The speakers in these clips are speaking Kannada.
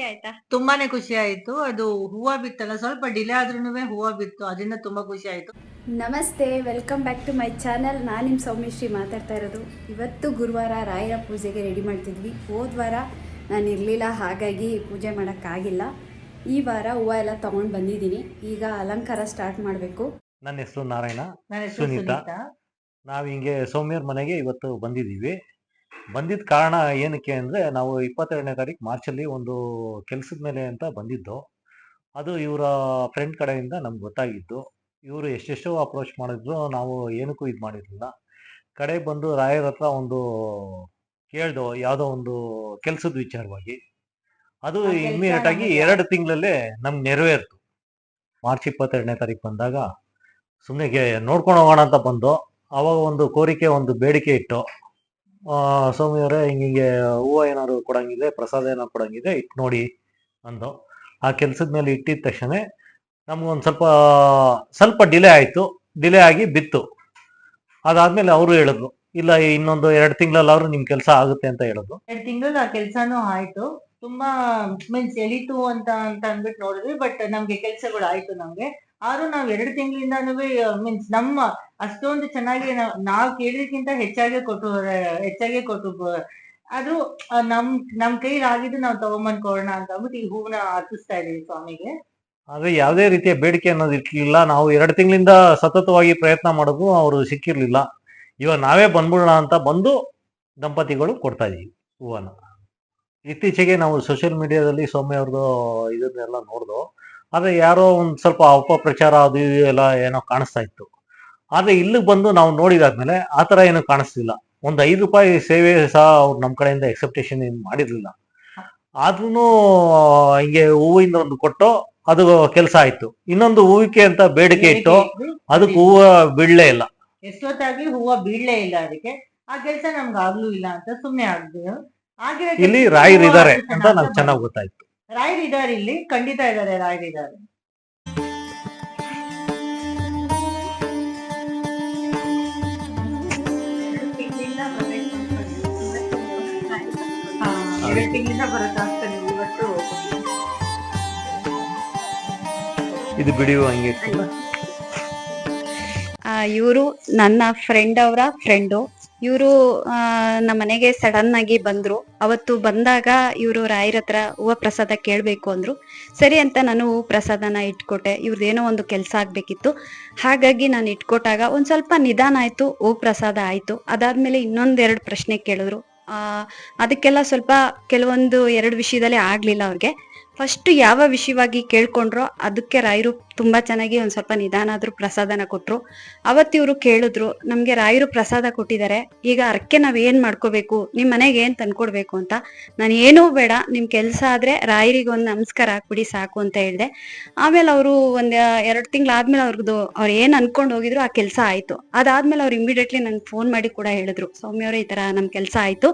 ಆಯ್ತಾ ತುಂಬಾನೇ ಖುಷಿ ಆಯ್ತು ಅದು ಹೂವ ಬಿತ್ತಲ್ಲ ಸ್ವಲ್ಪ ಡಿಲೇ ಆದ್ರೂ ಹೂವ ಬಿತ್ತು. ಅದರಿಂದ ತುಂಬಾ ಖುಷಿ ಆಯ್ತು ನಮಸ್ತೆ welcome back to my channel. ನಾನು ನಿಮ್ಮ ಸೌಮ್ಯಶ್ರೀ ಮಾತಾಡ್ತಾ ಇರೋದು. ಇವತ್ತು ಗುರುವಾರ ರಾಯರ ಪೂಜೆಗೆ ರೆಡಿ ಮಾಡ್ತಿದ್ವಿ. ಹೋದ ವಾರ ನಾನು ಇರಲಿಲ್ಲ ಹಾಗಾಗಿ ಪೂಜೆ ಮಾಡೋಕ್ಕಾಗಿಲ್ಲ. ಈ ವಾರ ಹೂವು ಎಲ್ಲ ತಗೊಂಡ್ ಬಂದಿದ್ದೀನಿ. ಈಗ ಅಲಂಕಾರ ಸ್ಟಾರ್ಟ್ ಮಾಡಬೇಕು. ನನ್ನ ಹೆಸರು ನಾರಾಯಣ. ನನ್ನ ಹೆಸರು ಸುನೀತಾ. ಸುನೀತಾ. ನಾವು ಹಿಂಗೆ ಸೌಮ್ಯರ ಮನೆಗೆ ಇವತ್ತು ಬಂದಿದ್ದೀವಿ. ಬಂದಿದ್ದ ಕಾರಣ ಏನಕ್ಕೆ ಅಂದರೆ ನಾವು ಇಪ್ಪತ್ತೆರಡನೇ ತಾರೀಕು ಮಾರ್ಚಲ್ಲಿ ಒಂದು ಕೆಲಸದ ಮೇಲೆ ಅಂತ ಬಂದಿದ್ದು. ಅದು ಇವರ ಫ್ರೆಂಡ್ ಕಡೆಯಿಂದ ನಮ್ಗೆ ಗೊತ್ತಾಗಿದ್ದು. ಇವರು ಎಷ್ಟೆಷ್ಟೋ ಅಪ್ರೋಚ್ ಮಾಡಿದ್ರು ನಾವು ಏನಕ್ಕೂ ಇದು ಮಾಡಿರಲಿಲ್ಲ. ಕಡೆ ಬಂದು ರಾಯರ ಹತ್ರ ಒಂದು ಕೇಳ್ದು ಯಾವುದೋ ಒಂದು ಕೆಲಸದ ವಿಚಾರವಾಗಿ. ಅದು ಇಮ್ಮಿಡಿಯೇಟ್ ಆಗಿ ಎರಡು ತಿಂಗಳಲ್ಲೇ ನಮ್ಗೆ ನೆರವೇರ್ತು. ಮಾರ್ಚ್ ಇಪ್ಪತ್ತೆರಡನೇ ತಾರೀಕು ಬಂದಾಗ ಸುಮ್ಮನೆ ನೋಡ್ಕೊಂಡು ಹೋಗೋಣ ಅಂತ ಬಂದು ಅವಾಗ ಒಂದು ಕೋರಿಕೆ ಒಂದು ಬೇಡಿಕೆ ಇಟ್ಟು ಆ, ಸ್ವಾಮಿಯವರೇ ಹಿಂಗಿಂಗೆ ಹೂವು ಏನಾದ್ರು ಕೊಡಂಗಿದೆ ಪ್ರಸಾದ ಏನಾದ್ರು ಕೊಡಂಗಿದೆ ಇಟ್ ನೋಡಿ ಅಂದು. ಆ ಕೆಲ್ಸದ ಮೇಲೆ ಇಟ್ಟಿದ ತಕ್ಷಣ ನಮ್ಗೊಂದು ಸ್ವಲ್ಪ ಸ್ವಲ್ಪ ಡಿಲೇ ಆಯಿತು. ಡಿಲೇ ಆಗಿ ಬಿತ್ತು. ಅದಾದ್ಮೇಲೆ ಅವರು ಹೇಳಿದ್ರು ಇಲ್ಲ ಇನ್ನೊಂದು ಎರಡು ತಿಂಗಳಲ್ಲಾದ್ರೂ ನಿಮ್ ಕೆಲಸ ಆಗುತ್ತೆ ಅಂತ ಹೇಳಿದ್ರು. ಎರಡು ತಿಂಗಳು ಆ ಕೆಲ್ಸಾನು ಆಯ್ತು. ತುಂಬಾ ಮೀನ್ಸ್ ಎಳಿತು ಅಂತ ಅಂತ ಅಂದ್ಬಿಟ್ಟು ನೋಡಿದ್ವಿ ಬಟ್ ನಮ್ಗೆ ಕೆಲ್ಸಗಳು ಆಯ್ತು ನಮ್ಗೆ. ಆದ್ರೂ ನಾವ್ ಎರಡು ತಿಂಗಳಿಂದಾನು ಮೀನ್ಸ್ ನಮ್ಮ ಅಷ್ಟೊಂದು ಚೆನ್ನಾಗಿ ನಾವ್- ಕೇಳಿದಕ್ಕಿಂತ ಹೆಚ್ಚಾಗಿ ಕೊಟ್ಟು ಹೆಚ್ಚಾಗಿ ಕೊಟ್ಟು ಅದು ನಮ್ ನಮ್ ಕೈಲಾಗಿದ್ದು ನಾವ್ ತಗೊಂಬಂದ್ ಕೊಡೋಣ ಅಂತ ಅಂದ್ಬಿಟ್ಟು ಈ ಹೂವನ್ನ ಅರ್ಪಿಸ್ತಾ ಇದೀವಿ ಸ್ವಾಮಿಗೆ. ಆದ್ರೆ ಯಾವುದೇ ರೀತಿಯ ಬೇಡಿಕೆ ಅನ್ನೋದು ಇರ್ಲಿಲ್ಲ. ನಾವು ಎರಡು ತಿಂಗಳಿಂದ ಸತತವಾಗಿ ಪ್ರಯತ್ನ ಮಾಡೋದು ಅವರು ಸಿಕ್ಕಿರ್ಲಿಲ್ಲ. ಇವಾಗ ನಾವೇ ಬಂದ್ಬಿಡೋಣ ಅಂತ ಬಂದು ದಂಪತಿಗಳು ಕೊಡ್ತಾ ಇದೀವಿ ಹೂವನ್ನ. ಇತ್ತೀಚೆಗೆ ನಾವು ಸೋಷಿಯಲ್ ಮೀಡಿಯಾದಲ್ಲಿ ಸೌಮ್ಯ ಅವ್ರದ್ದು ಇದನ್ನೆಲ್ಲ ನೋಡ್ದು ಆದ್ರೆ ಯಾರೋ ಒಂದ್ ಸ್ವಲ್ಪ ಅಪಪ್ರಚಾರ ಅದು ಇದು ಎಲ್ಲ ಏನೋ ಕಾಣಿಸ್ತಾ ಇತ್ತು. ಆದ್ರೆ ಇಲ್ಲಿಗೆ ಬಂದು ನಾವು ನೋಡಿದಾದ್ಮೇಲೆ ಆ ತರ ಏನು ಕಾಣಿಸ್ತಿಲ್ಲ ಒಂದ್ ಐದು ರೂಪಾಯಿ ಸೇವೆ ಸಹ ಅವ್ರು ನಮ್ಮ ಕಡೆಯಿಂದ ಎಕ್ಸೆಪ್ಟೇಷನ್ ಏನು ಮಾಡಿರ್ಲಿಲ್ಲ. ಆದ್ರೂ ಹಿಂಗೆ ಹೂವಿಂದ ಒಂದು ಕೊಟ್ಟು ಅದು ಕೆಲಸ ಆಯ್ತು. ಇನ್ನೊಂದು ಹೂವಿಕೆ ಅಂತ ಬೇಡಿಕೆ ಇಟ್ಟು ಅದಕ್ಕೆ ಹೂವು ಬೀಳಲೇ ಇಲ್ಲ. ಎಷ್ಟೊತ್ತಾಗಿ ಹೂವ ಬೀಳ್ಲೇ ಇಲ್ಲ ಅದಕ್ಕೆ? ಆ ಕೆಲಸ ನಮ್ಗೆ ಆಗ್ಲೂ ಇಲ್ಲ ಅಂತ ಸುಮ್ಮನೆ ಆಗ್ದು ಇಲ್ಲಿ ರಾಯರ್ ಇದಾರೆ ಅಂತ ನಮ್ಗೆ. ಚೆನ್ನಾಗಿ ಗೊತ್ತಾಯ್ತು. ರಾಯರ್ ಇದಾರೆ ಇಲ್ಲಿ ಖಂಡಿತ ಇದಾರೆ ರಾಯರ್ ಇದಾರೆ ಎರಡು ತಿಂಗಳಿಂದ ಬರೋಕ್ಕಾಗ್ತಾನೆ ಇವತ್ತು ಇದು ಬಿಡಿಯುವ ಹಂಗೆ. ಇವರು ನನ್ನ ಫ್ರೆಂಡ್ ಅವರ ಫ್ರೆಂಡು ಇವರು ನಮ್ಮ ಮನೆಗೆ ಸಡನ್ ಆಗಿ ಬಂದ್ರು. ಅವತ್ತು ಬಂದಾಗ ಇವರು ರಾಯರ ಹತ್ರ ಹೂವ ಪ್ರಸಾದ ಕೇಳಬೇಕು ಅಂದ್ರು. ಸರಿ ಅಂತ ನಾನು ಹೂ ಪ್ರಸಾದನ ಇಟ್ಕೊಟ್ಟೆ. ಇವ್ರದ್ದೇನೋ ಒಂದು ಕೆಲಸ ಆಗ್ಬೇಕಿತ್ತು. ಹಾಗಾಗಿ ನಾನು ಇಟ್ಕೊಟ್ಟಾಗ ಒಂದ್ ಸ್ವಲ್ಪ ನಿಧಾನ ಆಯ್ತು, ಹೂ ಪ್ರಸಾದ ಆಯ್ತು. ಅದಾದ್ಮೇಲೆ ಇನ್ನೊಂದೆರಡು ಪ್ರಶ್ನೆ ಕೇಳಿದ್ರು. ಆ, ಅದಕ್ಕೆಲ್ಲ ಸ್ವಲ್ಪ ಕೆಲವೊಂದು ಎರಡು ವಿಷಯದಲ್ಲಿ ಆಗ್ಲಿಲ್ಲ ಅವ್ರಿಗೆ. ಫಸ್ಟ್ ಯಾವ ವಿಷಯವಾಗಿ ಕೇಳ್ಕೊಂಡ್ರೋ ಅದಕ್ಕೆ ರಾಯರು ತುಂಬಾ ಚೆನ್ನಾಗಿ ಒಂದ್ ಸ್ವಲ್ಪ ನಿಧಾನ ಆದ್ರೂ ಪ್ರಸಾದನ ಕೊಟ್ರು. ಅವತ್ತಿವ್ರು ಕೇಳಿದ್ರು, ನಮ್ಗೆ ರಾಯರು ಪ್ರಸಾದ ಕೊಟ್ಟಿದ್ದಾರೆ, ಈಗ ಅರ್ಕೆ ನಾವ್ ಏನ್ ಮಾಡ್ಕೋಬೇಕು? ನಿಮ್ ಮನೆಗೆ ಏನ್ ತಂದ್ಕೊಡ್ಬೇಕು ಅಂತ? ನಾನು ಏನೂ ಬೇಡ, ನಿಮ್ ಕೆಲ್ಸ ಆದ್ರೆ ರಾಯರಿಗೆ ಒಂದ್ ನಮಸ್ಕಾರ ಹಾಕ್ಬಿಡಿ, ಸಾಕು ಅಂತ ಹೇಳ್ದೆ. ಆಮೇಲೆ ಅವರು ಒಂದ್ ಎರಡ್ ತಿಂಗಳಾದ್ಮೇಲೆ ಅವ್ರದ್ದು ಅವ್ರು ಏನ್ ಅನ್ಕೊಂಡ್ ಹೋಗಿದ್ರು ಆ ಕೆಲ್ಸ ಆಯ್ತು. ಅದಾದ್ಮೇಲೆ ಅವ್ರು ಇಮಿಡಿಯೇಟ್ಲಿ ನನ್ ಫೋನ್ ಮಾಡಿ ಕೂಡ ಹೇಳಿದ್ರು ಸೌಮ್ಯವ್ರೆ ಈ ತರ ನಮ್ ಕೆಲ್ಸ ಆಯ್ತು.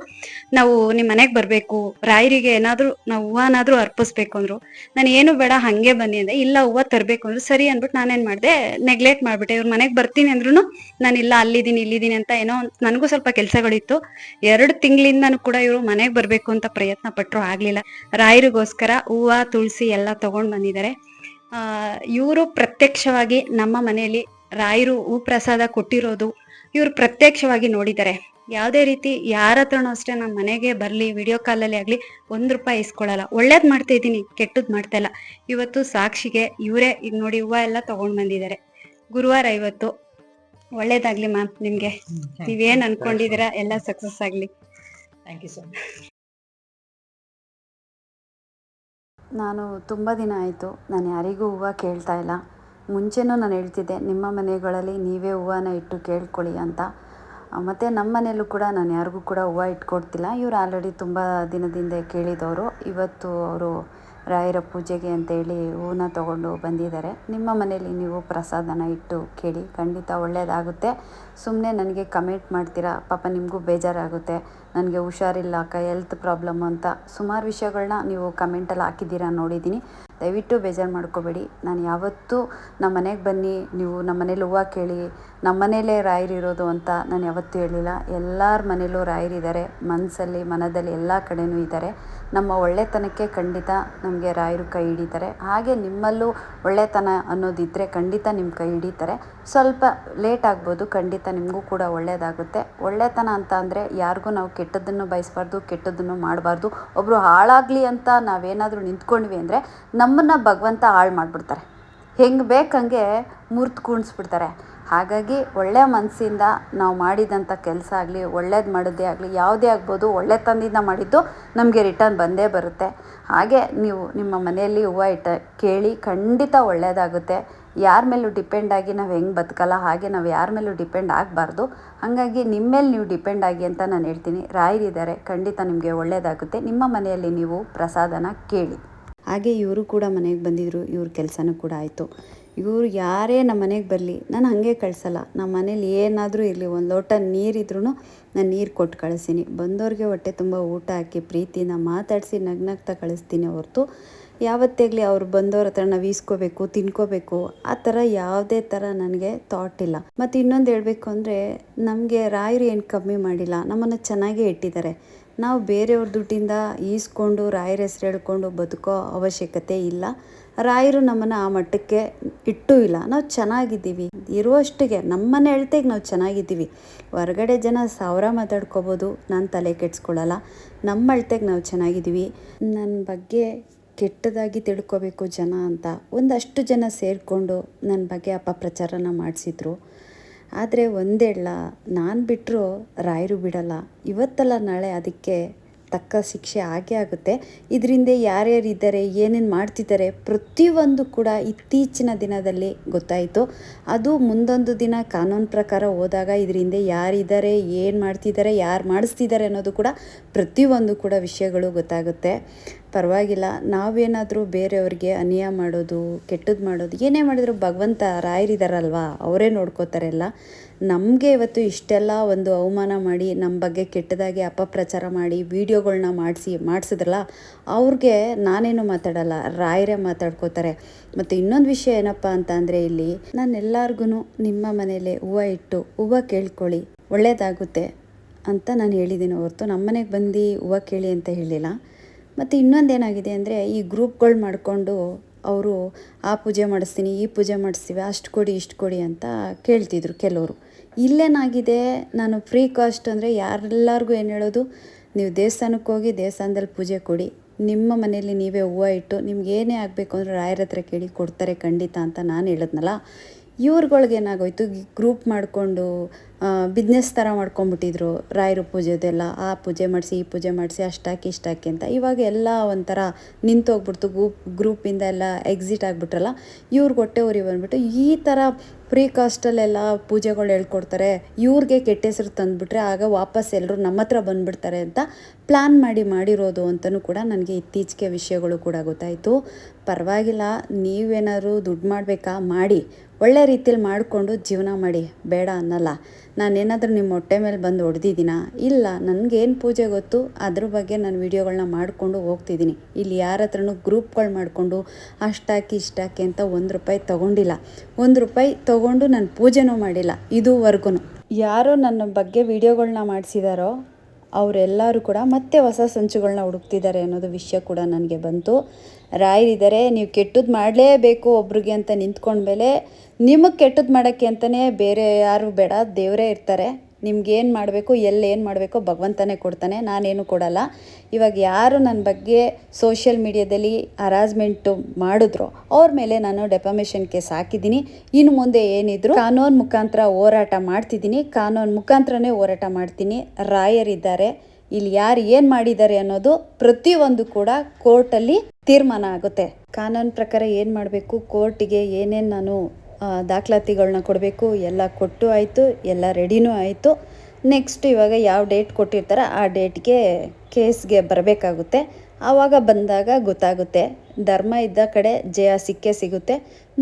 ನಾವು ನಿಮ್ ಮನೆಗ್ ಬರ್ಬೇಕು, ರಾಯರಿಗೆ ಏನಾದ್ರು, ನಾವು ಹೂವನಾದ್ರೂ ಅರ್ಪಿಸ್ಬೇಕು ಅಂದ್ರು ನಾನು ಏನು ಬೇಡ, ಹಂಗೆ ಬನ್ನಿ ಅಂದೆ. ಇಲ್ಲ, ಹೂವ ತರ್ಬೇಕು ಅಂದ್ರು. ಸರಿ ಅನ್ಬಿಟ್ಟು ನಾನೇನ್ ಮಾಡ್ದೆ ನೆಗ್ಲೆಕ್ಟ್ ಮಾಡ್ಬಿಟ್ಟೆ. ಇವ್ರ ಮನೆಗ್ ಬರ್ತೀನಿ ಅಂದ್ರೂ ನಾನು ಇಲ್ಲ, ಅಲ್ಲಿದ್ದೀನಿ, ಇಲ್ಲಿದ್ದೀನಿ ಅಂತ ಏನೋ ನನಗೂ ಸ್ವಲ್ಪ ಕೆಲ್ಸಗಳಿತ್ತು. ಎರಡು ತಿಂಗಳಿಂದನೂ ಕೂಡ ಇವರು ಮನೆಗ್ ಬರ್ಬೇಕು ಅಂತ ಪ್ರಯತ್ನ ಪಟ್ಟರು ಆಗ್ಲಿಲ್ಲ. ರಾಯರಿಗೋಸ್ಕರ ಹೂವ, ತುಳಸಿ ಎಲ್ಲ ತಗೊಂಡ್ ಬಂದಿದ್ದಾರೆ ಆ, ಇವರು ಪ್ರತ್ಯಕ್ಷವಾಗಿ ನಮ್ಮ ಮನೆಯಲ್ಲಿ ರಾಯರು ಹೂ ಪ್ರಸಾದ ಕೊಟ್ಟಿರೋದು ಇವ್ರು ಪ್ರತ್ಯಕ್ಷವಾಗಿ ನೋಡಿದ್ದಾರೆ ಯಾವುದೇ ರೀತಿ ಯಾರ ಹತ್ರನೂ ಅಷ್ಟೇ ನಮ್ಮ ಮನೆಗೆ ಬರ್ಲಿ ವಿಡಿಯೋ ಕಾಲಲ್ಲಿ ಆಗ್ಲಿ ಒಂದ್ ರೂಪಾಯಿ ಇಸ್ಕೊಳ್ಳಲ್ಲ ಒಳ್ಳೇದ್ ಮಾಡ್ತಾ ಇದ್ದೀನಿ ಕೆಟ್ಟದ್ ಮಾಡ್ತಾ ಇಲ್ಲ. ಇವತ್ತು ಸಾಕ್ಷಿಗೆ ಇವರೇ ಈಗ ನೋಡಿ ಹೂವ ಎಲ್ಲ ತಗೊಂಡ್ ಬಂದಿದ್ದಾರೆ. ಗುರುವಾರ ಇವತ್ತು. ಒಳ್ಳೇದಾಗ್ಲಿ ಮ್ಯಾಮ್ ನಿಮ್ಗೆ. ನೀವೇನ್ ಅನ್ಕೊಂಡಿದ್ದೀರಾ? ಎಲ್ಲ ಸಕ್ಸಸ್ ಆಗ್ಲಿ. ಥ್ಯಾಂಕ್ ಯು ಸೊ ಮಚ್ ನಾನು ತುಂಬಾ ದಿನ ಆಯ್ತು. ನಾನು ಯಾರಿಗೂ ಹೂವ ಕೇಳ್ತಾ ಇಲ್ಲ. ಮುಂಚೆನೂ ನಾನು ಹೇಳ್ತಿದ್ದೆ ನಿಮ್ಮ ಮನೆಗಳಲ್ಲಿ ನೀವೇ ಹೂವನ ಇಟ್ಟು ಕೇಳ್ಕೊಳ್ಳಿ ಅಂತ. ಮತ್ತು ನಮ್ಮ ಮನೇಲೂ ಕೂಡ ನಾನು ಯಾರಿಗೂ ಕೂಡ ಹೂವು ಇಟ್ಕೊಡ್ತಿಲ್ಲ. ಇವ್ರು ಆಲ್ರೆಡಿ ತುಂಬ ದಿನದಿಂದ ಕೇಳಿದವರು. ಇವತ್ತು ಅವರು ರಾಯರ ಪೂಜೆಗೆ ಅಂತೇಳಿ ಹೂವನ್ನ ತಗೊಂಡು ಬಂದಿದ್ದಾರೆ. ನಿಮ್ಮ ಮನೇಲಿ ನೀವು ಪ್ರಸಾದನ ಇಟ್ಟು ಕೇಳಿ, ಖಂಡಿತ ಒಳ್ಳೆಯದಾಗುತ್ತೆ ಸುಮ್ಮನೆ ನನಗೆ ಕಮೆಂಟ್ ಮಾಡ್ತೀರಾ? ಪಾಪ ನಿಮಗೂ ಬೇಜಾರಾಗುತ್ತೆ. ನನಗೆ ಹುಷಾರಿಲ್ಲ, ಅಕ್ಕ ಹೆಲ್ತ್ ಪ್ರಾಬ್ಲಮ್ ಅಂತ. ಸುಮಾರು ವಿಷಯಗಳನ್ನ ನೀವು ಕಮೆಂಟಲ್ಲಿ ಹಾಕಿದ್ದೀರಾ ನೋಡಿದ್ದೀನಿ. ದಯವಿಟ್ಟು ಬೇಜಾರು ಮಾಡ್ಕೋಬೇಡಿ. ನಾನು ಯಾವತ್ತೂ ನಮ್ಮ ಮನೆಗೆ ಬನ್ನಿ, ನೀವು ನಮ್ಮ ಮನೇಲಿ ಹೂವು ಕೇಳಿ ನಮ್ಮ ಮನೇಲೇ ರಾಯರಿರೋದು ಅಂತ ನಾನು ಯಾವತ್ತೂ ಹೇಳಿಲ್ಲ. ಎಲ್ಲರ ಮನೇಲೂ ರಾಯರಿದ್ದಾರೆ ಮನಸ್ಸಲ್ಲಿ ಮನದಲ್ಲಿ ಎಲ್ಲ ಕಡೆಯೂ ಇದ್ದಾರೆ ನಮ್ಮ ಒಳ್ಳೆತನಕ್ಕೆ ಖಂಡಿತ ನಮಗೆ ರಾಯರು ಕೈ ಹಿಡಿತಾರೆ. ಹಾಗೆ ನಿಮ್ಮಲ್ಲೂ ಒಳ್ಳೆತನ ಅನ್ನೋದಿದ್ದರೆ ಖಂಡಿತ ನಿಮ್ಮ ಕೈ ಹಿಡಿತಾರೆ. ಸ್ವಲ್ಪ ಲೇಟ್ ಆಗ್ಬೋದು, ಖಂಡಿತ ನಿಮಗೂ ಕೂಡ ಒಳ್ಳೆಯದಾಗುತ್ತೆ ಒಳ್ಳೆತನ ಅಂತ ಅಂದರೆ ಯಾರಿಗೂ ನಾವು ಕೆಟ್ಟದ್ದನ್ನು ಬಯಸಬಾರ್ದು, ಕೆಟ್ಟದ್ದನ್ನು ಮಾಡಬಾರ್ದು. ಒಬ್ಬರು ಹಾಳಾಗಲಿ ಅಂತ ನಾವೇನಾದರೂ ನಿಂತ್ಕೊಂಡ್ವಿ ಅಂದರೆ ನಮ್ಮನ್ನು ಭಗವಂತ ಹಾಳು ಮಾಡಿಬಿಡ್ತಾರೆ. ಹೆಂಗೆ ಬೇಕಂಗೆ ಮುರ್ತು ಕುಣಿಸ್ಬಿಡ್ತಾರೆ. ಹಾಗಾಗಿ ಒಳ್ಳೆಯ ಮನಸ್ಸಿಂದ ನಾವು ಮಾಡಿದಂಥ ಕೆಲಸ ಆಗಲಿ, ಒಳ್ಳೇದು ಮಾಡಿದ್ದೇ ಆಗಲಿ, ಯಾವುದೇ ಆಗ್ಬೋದು ಒಳ್ಳೆತನದಿಂದ ಮಾಡಿದ್ದು ನಮಗೆ ರಿಟರ್ನ್ ಬಂದೇ ಬರುತ್ತೆ. ಹಾಗೆ ನೀವು ನಿಮ್ಮ ಮನೆಯಲ್ಲಿ ಹೂವು ಇಟ್ಟ ಕೇಳಿ ಖಂಡಿತ ಒಳ್ಳೆಯದಾಗುತ್ತೆ ಯಾರ ಮೇಲೂ ಡಿಪೆಂಡ್ ಆಗಿ ನಾವು ಹೆಂಗೆ ಬದುಕಲ್ಲ, ಹಾಗೆ ನಾವು ಯಾರ ಮೇಲೂ ಡಿಪೆಂಡ್ ಆಗಬಾರ್ದು. ಹಾಗಾಗಿ ನಿಮ್ಮ ಮೇಲೆ ನೀವು ಡಿಪೆಂಡ್ ಆಗಿ ಅಂತ ನಾನು ಹೇಳ್ತೀನಿ. ರಾಯರಿದ್ದಾರೆ, ಖಂಡಿತ ನಿಮಗೆ ಒಳ್ಳೆಯದಾಗುತ್ತೆ ನಿಮ್ಮ ಮನೆಯಲ್ಲಿ ನೀವು ಪ್ರಸಾದನ ಕೇಳಿ. ಹಾಗೆ ಇವರು ಕೂಡ ಮನೆಗೆ ಬಂದಿದ್ದರು ಇವ್ರ ಕೆಲಸನೂ ಕೂಡ ಆಯಿತು. ಇವರು ಯಾರೇ ನಮ್ಮ ಮನೆಗೆ ಬರಲಿ, ನಾನು ಹಾಗೆ ಕಳಿಸಲ್ಲ. ನಮ್ಮ ಮನೇಲಿ ಏನಾದರೂ ಇರಲಿ, ಒಂದು ಲೋಟ ನೀರಿದ್ರೂ ನಾನು ನೀರು ಕೊಟ್ಟು ಕಳಿಸ್ತೀನಿ ಬಂದವ್ರಿಗೆ ಹೊಟ್ಟೆ ತುಂಬ ಊಟ ಹಾಕಿ, ಪ್ರೀತಿನ ಮಾತಾಡಿಸಿ ನಗ್ನಗ್ತಾ ಕಳಿಸ್ತೀನಿ ಹೊರತು. ಯಾವತ್ತಾಗಲಿ ಅವ್ರು ಬಂದವ್ರ ಹತ್ರ ನಾವು ಈಸ್ಕೋಬೇಕು, ತಿನ್ಕೋಬೇಕು, ಆ ಥರ ಯಾವುದೇ ಥರ ನನಗೆ ಥಾಟ್ ಇಲ್ಲ. ಮತ್ತು ಇನ್ನೊಂದು ಹೇಳಬೇಕು ಅಂದರೆ, ನಮಗೆ ರಾಯರು ಏನು ಕಮ್ಮಿ ಮಾಡಿಲ್ಲ, ನಮ್ಮನ್ನು ಚೆನ್ನಾಗೇ ಇಟ್ಟಿದ್ದಾರೆ ನಾವು ಬೇರೆಯವ್ರ ದುಡ್ಡಿಂದ ಈಸ್ಕೊಂಡು ರಾಯರ ಹೆಸರು ಹೇಳ್ಕೊಂಡು ಬದುಕೋ ಅವಶ್ಯಕತೆ ಇಲ್ಲ. ರಾಯರು ನಮ್ಮನ್ನು ಆ ಮಟ್ಟಕ್ಕೆ ಇಟ್ಟೂ ಇಲ್ಲ. ನಾವು ಚೆನ್ನಾಗಿದ್ದೀವಿ. ಇರುವಷ್ಟಿಗೆ ನಮ್ಮನೆ ಅಳತೆಗೆ ನಾವು ಚೆನ್ನಾಗಿದ್ದೀವಿ. ಹೊರಗಡೆ ಜನ ಸಾವಿರ ಮಾತಾಡ್ಕೋಬೋದು. ನಾನು ತಲೆ ಕೆಡ್ಸ್ಕೊಳ್ಳಲ್ಲ ನಮ್ಮ ಅಳತೆಗೆ ನಾವು ಚೆನ್ನಾಗಿದ್ದೀವಿ. ನನ್ನ ಬಗ್ಗೆ ಕೆಟ್ಟದಾಗಿ ತಿಳ್ಕೊಬೇಕು ಜನ ಅಂತ ಒಂದಷ್ಟು ಜನ ಸೇರಿಕೊಂಡು ನನ್ನ ಬಗ್ಗೆ ಅಪಪ್ರಚಾರನ ಮಾಡಿಸಿದ್ರು. ಆದರೆ ಒಂದೇಳ ನಾನು ಬಿಟ್ಟರು ರಾಯರು ಬಿಡಲ್ಲ. ಇವತ್ತಲ್ಲ ನಾಳೆ ಅದಕ್ಕೆ ತಕ್ಕ ಶಿಕ್ಷೆ ಆಗೇ ಆಗುತ್ತೆ. ಇದರಿಂದ ಯಾರ್ಯಾರಿದ್ದಾರೆ, ಏನೇನು ಮಾಡ್ತಿದ್ದಾರೆ ಪ್ರತಿಯೊಂದು ಕೂಡ ಇತ್ತೀಚಿನ ದಿನದಲ್ಲಿ ಗೊತ್ತಾಯಿತು. ಅದು ಮುಂದೊಂದು ದಿನ ಕಾನೂನು ಪ್ರಕಾರ ಹೋದಾಗ ಇದರಿಂದ ಯಾರಿದ್ದಾರೆ, ಏನು ಮಾಡ್ತಿದ್ದಾರೆ, ಯಾರು ಮಾಡಿಸ್ತಿದ್ದಾರೆ ಅನ್ನೋದು ಕೂಡ ಪ್ರತಿಯೊಂದು ಕೂಡ ವಿಷಯಗಳು ಗೊತ್ತಾಗುತ್ತೆ. ಪರವಾಗಿಲ್ಲ. ನಾವೇನಾದರೂ ಬೇರೆಯವ್ರಿಗೆ ಅನ್ಯಾಯ ಮಾಡೋದು ಕೆಟ್ಟದ್ದು ಮಾಡೋದು, ಏನೇ ಮಾಡಿದ್ರು ಭಗವಂತ ರಾಯರಿದಾರಲ್ವಾ? ಅವರೇ ನೋಡ್ಕೋತಾರೆಲ್ಲ ನಮಗೆ ಇವತ್ತು ಇಷ್ಟೆಲ್ಲ ಒಂದು ಅವಮಾನ ಮಾಡಿ ನಮ್ಮ ಬಗ್ಗೆ ಕೆಟ್ಟದಾಗಿ ಅಪಪ್ರಚಾರ ಮಾಡಿ ವಿಡಿಯೋಗಳನ್ನ ಮಾಡಿಸಿ, ಮಾಡಿಸಿದ್ರಲ್ಲ, ಅವ್ರಿಗೆ ನಾನೇನು ಮಾತಾಡಲ್ಲ. ರಾಯರೇ ಮಾತಾಡ್ಕೋತಾರೆ. ಮತ್ತು ಇನ್ನೊಂದು ವಿಷಯ ಏನಪ್ಪ ಅಂತ ಅಂದರೆ ಇಲ್ಲಿ ನಾನು ಎಲ್ಲರಿಗೂ ನಿಮ್ಮ ಮನೇಲೆ ಹೂವು ಇಟ್ಟು, ಹೂವು ಕೇಳ್ಕೊಳ್ಳಿ ಒಳ್ಳೆಯದಾಗುತ್ತೆ ಅಂತ ನಾನು ಹೇಳಿದ್ದೀನಿ ಹೊರತು ನಮ್ಮ ಮನೆಗೆ ಬಂದು ಹೂವು ಕೇಳಿ ಅಂತ ಹೇಳಿಲ್ಲ. ಮತ್ತು ಇನ್ನೊಂದೇನಾಗಿದೆ ಅಂದರೆ ಈ ಗ್ರೂಪ್ಗಳು ಮಾಡಿಕೊಂಡು ಅವರು, ಆ ಪೂಜೆ ಮಾಡಿಸ್ತೀನಿ, ಈ ಪೂಜೆ ಮಾಡಿಸ್ತೀವಿ, ಅಷ್ಟು ಕೊಡಿ, ಇಷ್ಟು ಕೊಡಿ ಅಂತ ಕೇಳ್ತಿದ್ರು ಕೆಲವರು. ಇಲ್ಲೇನಾಗಿದೆ? ನಾನು ಫ್ರೀ ಕಾಸ್ಟ್ ಅಂದರೆ ಯಾರೆಲ್ಲರಿಗೂ ಏನು ಹೇಳೋದು? ನೀವು ದೇವಸ್ಥಾನಕ್ಕೆ ಹೋಗಿ ದೇವಸ್ಥಾನದಲ್ಲಿ ಪೂಜೆ ಕೊಡಿ. ನಿಮ್ಮ ಮನೆಯಲ್ಲಿ ನೀವೇ ಹೂವು ಇಟ್ಟು ನಿಮ್ಗೆ ಏನೇ ಆಗಬೇಕು ಅಂದರೆ ರಾಯರ ಹತ್ರ ಕೇಳಿ ಕೊಡ್ತಾರೆ ಖಂಡಿತ ಅಂತ ನಾನು ಹೇಳಿದ್ನಲ್ಲ. ಇವ್ರುಗಳ್ಗೆ ಏನಾಗೋಯ್ತು? ಗ್ರೂಪ್ ಮಾಡಿಕೊಂಡು ಬಿಸ್ನೆಸ್ ಥರ ಮಾಡ್ಕೊಂಬಿಟ್ಟಿದ್ರು ರಾಯರ ಪೂಜೆದೆಲ್ಲ ಆ ಪೂಜೆ ಮಾಡಿಸಿ, ಈ ಪೂಜೆ ಮಾಡಿಸಿ, ಅಷ್ಟಾಕಿ, ಇಷ್ಟಾಕಿ ಅಂತ. ಇವಾಗ ಎಲ್ಲ ಒಂಥರ ನಿಂತೋಗ್ಬಿಡ್ತು ಗ್ರೂಪ್ ಗ್ರೂಪಿಂದ ಎಲ್ಲ ಎಕ್ಸಿಟ್ ಆಗಿಬಿಟ್ರಲ್ಲ ಇವ್ರಿಗೆ ಹೊಟ್ಟೆ ಉರಿ ಬಂದುಬಿಟ್ಟು ಈ ಥರ ಫ್ರೀ ಕಾಸ್ಟಲ್ಲೆಲ್ಲ ಪೂಜೆಗಳು ಹೇಳ್ಕೊಡ್ತಾರೆ. ಇವ್ರಿಗೆ ಕೆಟ್ಟ ಹೆಸರು ತಂದುಬಿಟ್ರೆ ಆಗ ವಾಪಸ್ ಎಲ್ಲರೂ ನಮ್ಮ ಹತ್ರ ಬಂದುಬಿಡ್ತಾರೆ ಅಂತ ಪ್ಲ್ಯಾನ್ ಮಾಡಿ ಮಾಡಿರೋದು ಅಂತಲೂ ಕೂಡ ನನಗೆ ಇತ್ತೀಚೆಗೆ ವಿಷಯಗಳು ಕೂಡ ಗೊತ್ತಾಯಿತು. ಪರವಾಗಿಲ್ಲ, ನೀವೇನಾದ್ರು ದುಡ್ಡು ಮಾಡಬೇಕಾ? ಮಾಡಿ. ಒಳ್ಳೆ ರೀತಿಯಲ್ಲಿ ಮಾಡಿಕೊಂಡು ಜೀವನ ಮಾಡಿ. ಬೇಡ ಅನ್ನಲ್ಲ. ನಾನೇನಾದರೂ ನಿಮ್ಮ ಹೊಟ್ಟೆ ಮೇಲೆ ಬಂದು ಹೊಡೆದಿದ್ದೀನ? ಇಲ್ಲ, ನನಗೇನು ಪೂಜೆ ಗೊತ್ತು? ಅದ್ರ ಬಗ್ಗೆ ನಾನು ವೀಡಿಯೋಗಳನ್ನ ಮಾಡಿಕೊಂಡು ಹೋಗ್ತಿದ್ದೀನಿ. ಇಲ್ಲಿ ಯಾರ ಹತ್ರನೂ ಗ್ರೂಪ್ಗಳು ಮಾಡಿಕೊಂಡು ಅಷ್ಟಾಕಿ ಇಷ್ಟಾಕಿ ಅಂತ ಒಂದು ರೂಪಾಯಿ ತೊಗೊಂಡಿಲ್ಲ. ಒಂದು ರೂಪಾಯಿ ತೊಗೊಂಡು ನಾನು ಪೂಜೆನೂ ಮಾಡಿಲ್ಲ ಇದುವರೆಗೂ ಯಾರು ನನ್ನ ಬಗ್ಗೆ ವೀಡಿಯೋಗಳನ್ನ ಮಾಡಿಸಿದಾರೋ ಅವರೆಲ್ಲರೂ ಕೂಡ ಮತ್ತೆ ಹೊಸ ಸಂಚುಗಳನ್ನ ಹುಡುಕ್ತಿದ್ದಾರೆ ಅನ್ನೋದು ವಿಷಯ ಕೂಡ ನನಗೆ ಬಂತು. ರಾಯರಿದ್ದಾರೆ, ನೀವು ಕೆಟ್ಟದ್ದು ಮಾಡಲೇಬೇಕು ಒಬ್ರಿಗೆ ಅಂತ ನಿಂತ್ಕೊಂಡ್ಮೇಲೆ, ನಿಮಗೆ ಕೆಟ್ಟದ್ದು ಮಾಡೋಕ್ಕೆ ಅಂತಲೇ ಬೇರೆ ಯಾರು ಬೇಡ, ದೇವರೇ ಇರ್ತಾರೆ. ನಿಮ್ಗೆ ಏನು ಮಾಡಬೇಕು ಎಲ್ಲಿ ಏನು ಮಾಡಬೇಕು ಭಗವಂತನೇ ಕೊಡ್ತಾನೆ, ನಾನೇನು ಕೊಡಲ್ಲ. ಇವಾಗ ಯಾರು ನನ್ನ ಬಗ್ಗೆ ಸೋಷಿಯಲ್ ಮೀಡಿಯಾದಲ್ಲಿ ಹರಾಸ್ಮೆಂಟು ಮಾಡಿದ್ರು, ಅವ್ರ ಮೇಲೆ ನಾನು ಡೆಫಮೇಷನ್ ಕೇಸ್ ಹಾಕಿದ್ದೀನಿ. ಇನ್ನು ಮುಂದೆ ಏನಿದ್ರು ಕಾನೂನು ಮುಖಾಂತರ ಹೋರಾಟ ಮಾಡ್ತಿದ್ದೀನಿ. ಕಾನೂನು ಮುಖಾಂತರನೇ ಹೋರಾಟ ಮಾಡ್ತೀನಿ. ರಾಯರಿದ್ದಾರೆ ಇಲ್ಲಿ ಯಾರು ಏನು ಮಾಡಿದ್ದಾರೆ ಅನ್ನೋದು ಪ್ರತಿಯೊಂದು ಕೂಡ ಕೋರ್ಟಲ್ಲಿ ತೀರ್ಮಾನ ಆಗುತ್ತೆ. ಕಾನೂನು ಪ್ರಕಾರ ಏನು ಮಾಡಬೇಕು ಕೋರ್ಟಿಗೆ ಏನೇನು ನಾನು ದಾಖಲಾತಿಗಳನ್ನ ಕೊಡಬೇಕು, ಎಲ್ಲ ಕೊಟ್ಟು ಆಯಿತು, ಎಲ್ಲ ರೆಡಿನೂ ಆಯಿತು. ನೆಕ್ಸ್ಟ್ ಇವಾಗ ಯಾವ ಡೇಟ್ ಕೊಟ್ಟಿರ್ತಾರೆ ಆ ಡೇಟ್ಗೆ ಕೇಸ್ಗೆ ಬರಬೇಕಾಗುತ್ತೆ. ಆವಾಗ ಬಂದಾಗ ಗೊತ್ತಾಗುತ್ತೆ. ಧರ್ಮ ಇದ್ದ ಕಡೆ ಜಯ ಸಿಕ್ಕೇ ಸಿಗುತ್ತೆ.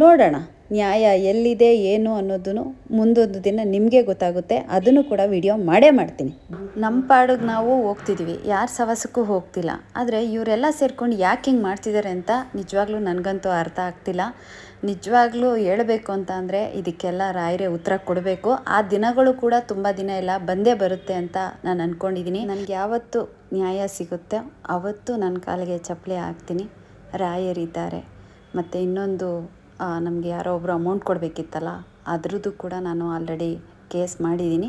ನೋಡೋಣ, ನ್ಯಾಯ ಎಲ್ಲಿದೆ, ಏನು ಅನ್ನೋದನ್ನು ಮುಂದೊಂದು ದಿನ ನಿಮಗೆ ಗೊತ್ತಾಗುತ್ತೆ. ಅದನ್ನು ಕೂಡ ವಿಡಿಯೋ ಮಾಡೇ ಮಾಡ್ತೀನಿ. ನಮ್ಮ ಪಾಡಿಗೆ ನಾವು ಹೋಗ್ತಿದ್ವಿ. ಯಾರು ಸವಾಸಕ್ಕೂ ಹೋಗ್ತಿಲ್ಲ. ಆದರೆ ಇವರೆಲ್ಲ ಸೇರ್ಕೊಂಡು ಯಾಕೆ ಹಿಂಗೆ ಮಾಡ್ತಿದ್ದಾರೆ ಅಂತ ನಿಜವಾಗ್ಲೂ ನನಗಂತೂ ಅರ್ಥ ಆಗ್ತಿಲ್ಲ. ನಿಜವಾಗ್ಲೂ ಹೇಳಬೇಕು ಅಂತ ಅಂದರೆ ಇದಕ್ಕೆಲ್ಲ ರಾಯರೇ ಉತ್ತರ ಕೊಡಬೇಕು. ಆ ದಿನಗಳು ಕೂಡ ತುಂಬ ದಿನ ಇಲ್ಲ, ಬಂದೇ ಬರುತ್ತೆ ಅಂತ ನಾನು ಅಂದ್ಕೊಂಡಿದ್ದೀನಿ ನನಗೆ ಯಾವತ್ತು ನ್ಯಾಯ ಸಿಗುತ್ತೆ. ಅವತ್ತು ನನ್ನ ಕಾಲಿಗೆ ಚಪ್ಪಲಿ ಹಾಕ್ತೀನಿ. ರಾಯರಿದ್ದಾರೆ. ಮತ್ತು ಇನ್ನೊಂದು ನಮಗೆ ಯಾರೋ ಒಬ್ಬರು ಅಮೌಂಟ್ ಕೊಡಬೇಕಿತ್ತಲ್ಲ, ಅದರದ್ದು ಕೂಡ ನಾನು ಆಲ್ರೆಡಿ ಕೇಸ್ ಮಾಡಿದ್ದೀನಿ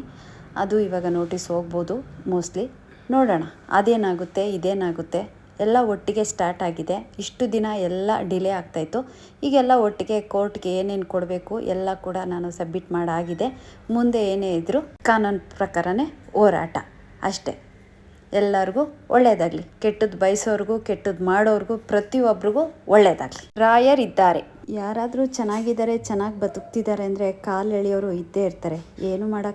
ಅದು ಇವಾಗ ನೋಟಿಸ್ ಹೋಗ್ಬೋದು ಮೋಸ್ಟ್ಲಿ ನೋಡೋಣ. ಅದೇನಾಗುತ್ತೆ, ಇದೇನಾಗುತ್ತೆ? ಎಲ್ಲ ಒಟ್ಟಿಗೆ ಸ್ಟಾರ್ಟ್ ಆಗಿದೆ. ಇಷ್ಟು ದಿನ ಎಲ್ಲ ಡಿಲೇ ಆಗ್ತಾಯಿತ್ತು. ಈಗೆಲ್ಲ ಒಟ್ಟಿಗೆ ಕೋರ್ಟ್ಗೆ ಏನೇನು ಕೊಡಬೇಕು ಎಲ್ಲ ಕೂಡ ನಾನು ಸಬ್ಮಿಟ್ ಮಾಡಾಗಿದೆ. ಮುಂದೆ ಏನೇ ಇದ್ದರೂ ಕಾನೂನು ಪ್ರಕಾರನೇ ಹೋರಾಟ. ಅಷ್ಟೇ. ಎಲ್ಲರಿಗೂ ಒಳ್ಳೆಯದಾಗಲಿ ಕೆಟ್ಟದ್ದು ಬಯಸೋರ್ಗೂ, ಕೆಟ್ಟದ್ದು ಮಾಡೋರ್ಗೂ ಪ್ರತಿಯೊಬ್ಬರಿಗೂ ಒಳ್ಳೆಯದಾಗಲಿ ರಾಯರಿದ್ದಾರೆ. ಯಾರಾದರೂ ಚೆನ್ನಾಗಿದ್ದಾರೆ, ಚೆನ್ನಾಗಿ ಬದುಕ್ತಿದ್ದಾರೆ ಅಂದರೆ ಕಾಲು ಎಳೆಯೋರು ಇದ್ದೇ ಇರ್ತಾರೆ. ಏನು ಮಾಡೋಕ್ಕೆ